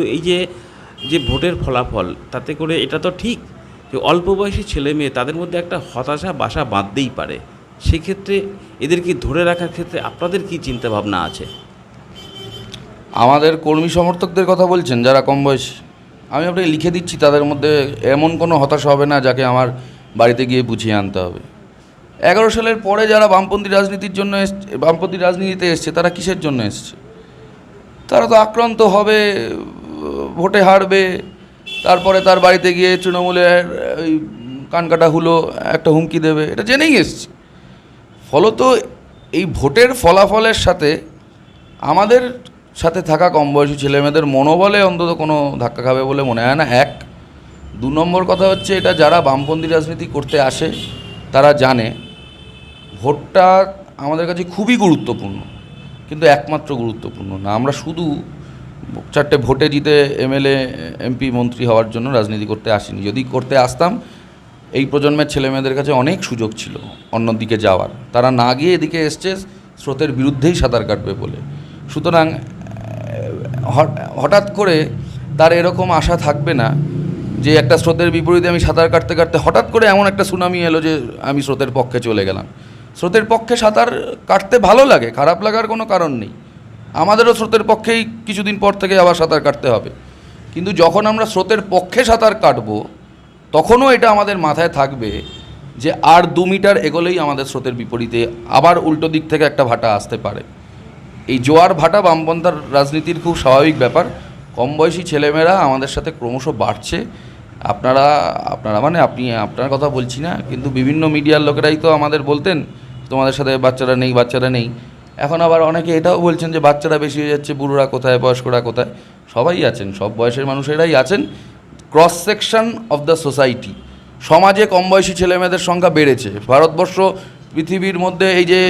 কিন্তু এই যে যে ভোটের ফলাফল, তাতে করে এটা তো ঠিক যে অল্প বয়সী ছেলে মেয়ে তাদের মধ্যে একটা হতাশা, বাসা বাঁধতেই পারে। সেক্ষেত্রে এদেরকে ধরে রাখার ক্ষেত্রে আপনাদের কি চিন্তা ভাবনা আছে? আমাদের কর্মী সমর্থকদের কথা বলছেন যারা কম বয়সী। আমি আপনাকে লিখে দিচ্ছি, তাদের মধ্যে এমন কোনো হতাশা হবে না যাকে আমার বাড়িতে গিয়ে বুঝিয়ে আনতে হবে। এগারো সালের পরে যারা বামপন্থী রাজনীতির জন্য এসছে বামপন্থী রাজনীতিতে এসছে, তারা কিসের জন্য এসছে? তারা তো আক্রান্ত হবে ভোটে হারবে, তারপরে তার বাড়িতে গিয়ে তৃণমূলের ওই কানকাটা হুলো, একটা হুমকি দেবে, এটা জেনেই এসছে। ফলত এই ভোটের ফলাফলের সাথে আমাদের সাথে থাকা কম বয়সী ছেলেমেয়েদের মনোবলে অন্তত কোনো ধাক্কা খাবে বলে মনে হয় না। এক, দু নম্বর কথা হচ্ছে এটা যারা বামপন্থী রাজনীতি করতে আসে, তারা জানে ভোটটা আমাদের কাছে খুবই গুরুত্বপূর্ণ, কিন্তু একমাত্র গুরুত্বপূর্ণ না। আমরা শুধু চারটে ভোটে জিতে এমএলএ, এমপি, মন্ত্রী হওয়ার জন্য রাজনীতি করতে আসিনি। যদি করতে আসতাম, এই প্রজন্মের ছেলেমেয়েদের কাছে অনেক সুযোগ ছিল অন্যদিকে যাওয়ার। তারা না গিয়ে এদিকে এসছে, স্রোতের বিরুদ্ধেই সাঁতার কাটবে বলে। সুতরাং হঠাৎ করে তার এরকম আশা থাকবে না যে একটা স্রোতের বিপরীতে আমি সাঁতার কাটতে কাটতে হঠাৎ করে এমন একটা সুনামি এলো যে আমি স্রোতের পক্ষে চলে গেলাম। স্রোতের পক্ষে সাঁতার কাটতে ভালো লাগে, খারাপ লাগার কোনো কারণ নেই। আমাদেরও স্রোতের পক্ষেই কিছুদিন পর থেকে আবার সাঁতার কাটতে হবে। কিন্তু যখন আমরা স্রোতের পক্ষে সাঁতার কাটবো, তখনও এটা আমাদের মাথায় থাকবে যে আর দু মিটার এগোলেই আমাদের স্রোতের বিপরীতে আবার উল্টো দিক থেকে একটা ভাটা আসতে পারে। এই জোয়ার ভাটা বামপন্থার রাজনীতির খুব স্বাভাবিক ব্যাপার। কম বয়সী ছেলেমেয়েরা আমাদের সাথে ক্রমশ বাড়ছে। আপনারা আপনারা মানে আপনি, আপনার কথা বলছি না, কিন্তু বিভিন্ন মিডিয়ার লোকেরাই তো আমাদের বলতেন, তোমাদের সাথে বাচ্চারা নেই বাচ্চারা নেই। এখন আবার অনেকে এটাও বলছেন যে বাচ্চারা বেশি হয়ে যাচ্ছে, বুড়োরা কোথায়, বয়স্করা কোথায়? সবাই আছেন, সব বয়সের মানুষেরাই আছেন। Cross section of the society সমাজে কম বয়সী ছেলেমেয়েদের সংখ্যা বেড়েছে। ভারতবর্ষ পৃথিবীর মধ্যে এই যে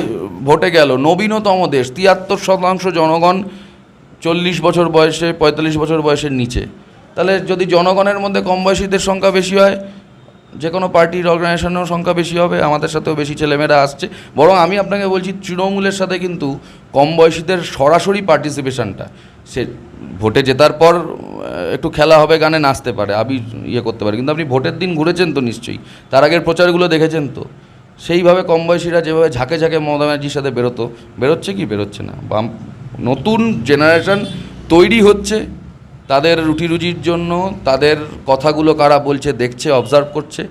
ভোটে গেল, নবীনতম দেশ, তিয়াত্তর শতাংশ জনগণ চল্লিশ বছর বয়সে, পঁয়তাল্লিশ বছর বয়সের নিচে। তাহলে যদি জনগণের মধ্যে কম বয়সীদের সংখ্যা বেশি হয় যে কোনো পার্টির অর্গানাইজেশনেরও সংখ্যা বেশি হবে, আমাদের সাথেও বেশি ছেলেমেয়েরা আসছে। বরং আমি আপনাকে বলছি, তৃণমূলের সাথে কিন্তু কম বয়সীদের সরাসরি পার্টিসিপেশনটা সে ভোটে জেতার পর একটু খেলা হবে, গানে নাচতে পারে আবি ইয়ে করতে পারে। কিন্তু আপনি ভোটের দিন ঘুরেছেন তো নিশ্চয়ই, তার আগের প্রচারগুলো দেখেছেন তো? সেইভাবে কম বয়সীরা যেভাবে ঝাঁকে ঝাঁকে মমতা ব্যানার্জির সাথে বেরোতো, বেরোচ্ছে কি? বেরোচ্ছে না। বাম, নতুন জেনারেশন তৈরি হচ্ছে তাদের রুটি রুজির জন্য তাদের কথাগুলো কারা বলছে, দেখছে অবজার্ভ করছে।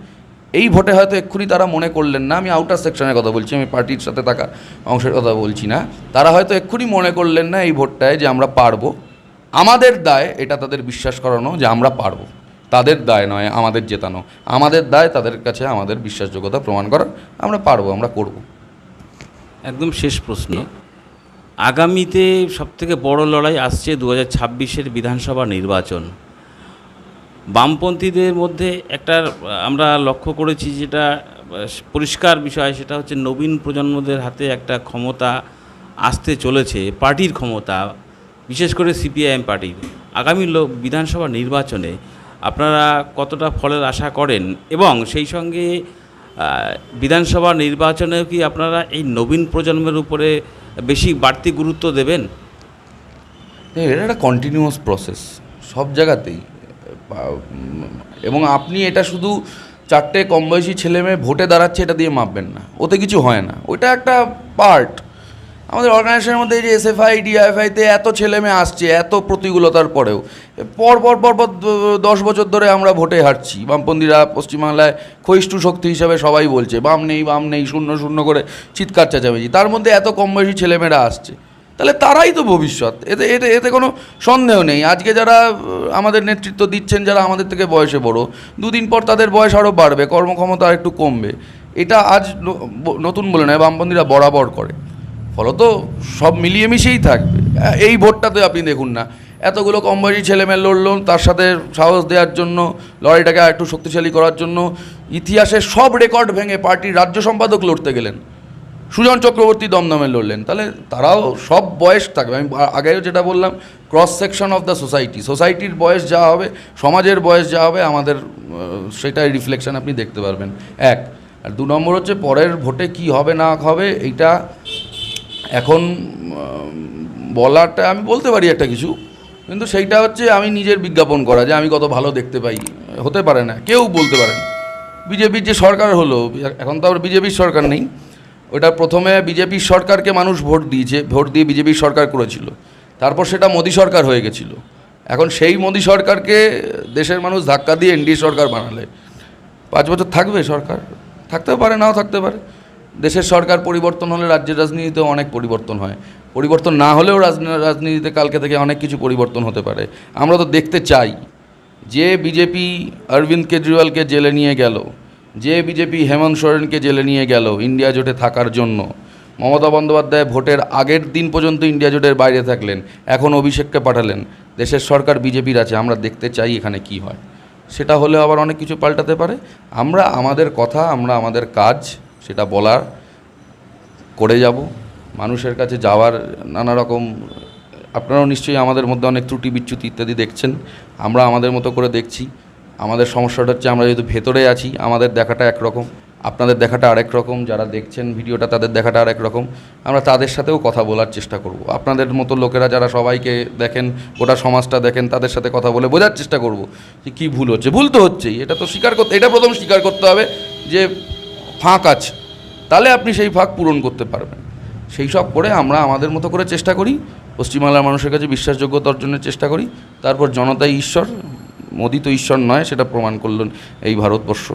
এই ভোটে হয়তো এক্ষুনি তারা মনে করলেন না, আমি আউটার সেকশনের কথা বলছি, আমি পার্টির সাথে থাকা অংশের কথা বলছি না। তারা হয়তো এক্ষুনি মনে করলেন না এই ভোটটায় যে আমরা পারব। আমাদের দায়, এটা তাদের বিশ্বাস করানো যে আমরা পারব। তাদের দায় নয়, আমাদের জেতানো। আমাদের দায় তাদের কাছে আমাদের বিশ্বাসযোগ্যতা প্রমাণ করা আমরা পারব, আমরা করব। একদম শেষ প্রশ্ন। আগামীতে সবথেকে বড় লড়াই আসছে দু হাজার ছাব্বিশের বিধানসভা নির্বাচন। বামপন্থীদের মধ্যে একটা, আমরা লক্ষ্য করেছি যেটা পরিষ্কার বিষয়, সেটা হচ্ছে নবীন প্রজন্মদের হাতে একটা ক্ষমতা আসতে চলেছে, পার্টির ক্ষমতা, বিশেষ করে সিপিআইএম পার্টির। আগামী বিধানসভা নির্বাচনে আপনারা কতটা ফলের আশা করেন? এবং সেই সঙ্গে বিধানসভা নির্বাচনেও কি আপনারা এই নবীন প্রজন্মের উপরে বেশি বাড়তি গুরুত্ব দেবেন? এটা একটা কন্টিনিউয়াস প্রসেস সব জায়গাতেই এবং আপনি এটা শুধু চারটে কম বয়সী ছেলে মেয়ে ভোটে দাঁড়াচ্ছে এটা দিয়ে মাপবেন না। ওতে কিছু হয় না। ওইটা একটা পার্ট আমাদের অর্গানাইজেশনের মধ্যে এই যে এসএফআই ডিআইএফআইতে এত ছেলে মেয়ে আসছে, এত প্রতিকূলতার পরেও। পর পর পর পর দশ বছর ধরে আমরা ভোটে হারছি। বামপন্থীরা পশ্চিমবাংলায় ক্ষয়িষ্ঠু শক্তি হিসাবে সবাই বলছে, বাম নেই বাম নেই, শূন্য শূন্য করে চিৎকার চেঁচামেচি। তার মধ্যে এত কম বয়সী ছেলেমেয়েরা আসছে। তাহলে তারাই তো ভবিষ্যৎ। এতে এতে এতে কোনো সন্দেহ নেই। আজকে যারা আমাদের নেতৃত্ব দিচ্ছেন, যারা আমাদের থেকে বয়সে বড়, দুদিন পর তাদের বয়স আরও বাড়বে, কর্মক্ষমতা আর একটু কমবে। এটা আজ নতুন বলে নয়, বামপন্থীরা বরাবর করে। ফলত সব মিলিয়ে মিশেই থাকবে। এই ভোটটাতে আপনি দেখুন না। এতগুলো কম বয়সী ছেলেমেয়ে লড়লো, তার সাথে সাহস দেওয়ার জন্য, লড়াইটাকে একটু শক্তিশালী করার জন্য ইতিহাসের সব রেকর্ড ভেঙে পার্টির রাজ্য সম্পাদক লড়তে গেলেন। সুজন চক্রবর্তী দমদমে লড়লেন। তাহলে তারাও সব বয়স থাকবে। আমি আগেও যেটা বললাম cross section of the society সোসাইটির বয়স যা হবে, সমাজের বয়স যা হবে, আমাদের সেটাই রিফ্লেকশন আপনি দেখতে পারবেন। এক, আর দু নম্বর হচ্ছে পরের ভোটে কি হবে না হবে, এইটা এখন বলাটা, আমি বলতে পারি একটা কিছু, কিন্তু সেইটা হচ্ছে আমি নিজের বিজ্ঞাপন করা, যে আমি কত ভালো দেখতে পাই, হতে পারে না, কেউ বলতে পারে না। বিজেপির যে সরকার হলো, এখন তো আবার বিজেপির সরকার নেই, ওটা প্রথমে বিজেপির সরকারকে মানুষ ভোট দিয়েছে, ভোট দিয়ে বিজেপির সরকার করেছিল, তারপর সেটা মোদী সরকার হয়ে গেছিল। এখন সেই মোদী সরকারকে দেশের মানুষ ধাক্কা দিয়ে এনডিএ সরকার বানালে। পাঁচ বছর থাকবে সরকার? থাকতেও পারে, নাও থাকতে পারে। দেশের সরকার পরিবর্তন হলে রাজ্যের রাজনীতিতেও অনেক পরিবর্তন হয়। পরিবর্তন না হলেও রাজনীতিতে কালকে থেকে অনেক কিছু পরিবর্তন হতে পারে। আমরা তো দেখতে চাই যে বিজেপি অরবিন্দ কেজরিওয়ালকে জেলে নিয়ে গেল, যে বিজেপি হেমন্ত সোরেনকে জেলে নিয়ে গেল ইন্ডিয়া জোটে থাকার জন্য। মমতা বন্দ্যোপাধ্যায় ভোটের আগের দিন পর্যন্ত ইন্ডিয়া জোটের বাইরে থাকলেন, এখন অভিষেককে পাঠালেন। দেশের সরকার বিজেপির আছে, আমরা দেখতে চাই এখানে কি হয়। সেটা হলে আবার অনেক কিছু পাল্টাতে পারে। আমরা আমাদের কথা, আমরা আমাদের কাজ সেটা বলার, করে যাব। মানুষের কাছে যাওয়ার নানা রকম, আপনারাও নিশ্চয়ই আমাদের মধ্যে অনেক ত্রুটি বিচ্যুতি ইত্যাদি দেখছেন। আমরা আমাদের মতো করে দেখছি। আমাদের সমস্যাটা হচ্ছে আমরা যেহেতু ভেতরে আছি, আমাদের দেখাটা একরকম আপনাদের দেখাটা আরেক রকম, যারা দেখছেন ভিডিওটা তাদের দেখাটা আরেক রকম। আমরা তাদের সাথেও কথা বলার চেষ্টা করব। আপনাদের মতো লোকেরা যারা সবাইকে দেখেন, গোটা সমাজটা দেখেন, তাদের সাথে কথা বলে বোঝার চেষ্টা করব যে কী ভুল হচ্ছে। ভুল তো হচ্ছেই। এটা তো স্বীকার করতে, এটা প্রথম স্বীকার করতে হবে যে ফাঁক আছে। তাহলে আপনি সেই ফাঁক পূরণ করতে পারবেন। সেই সব করে আমরা আমাদের মতো করে চেষ্টা করি, পশ্চিমবাংলার মানুষের কাছে বিশ্বাসযোগ্যতা অর্জনের চেষ্টা করি। তারপর জনতাই ঈশ্বর, মোদি তো ঈশ্বর নয়, সেটা প্রমাণ করলেন এই ভারতবর্ষ।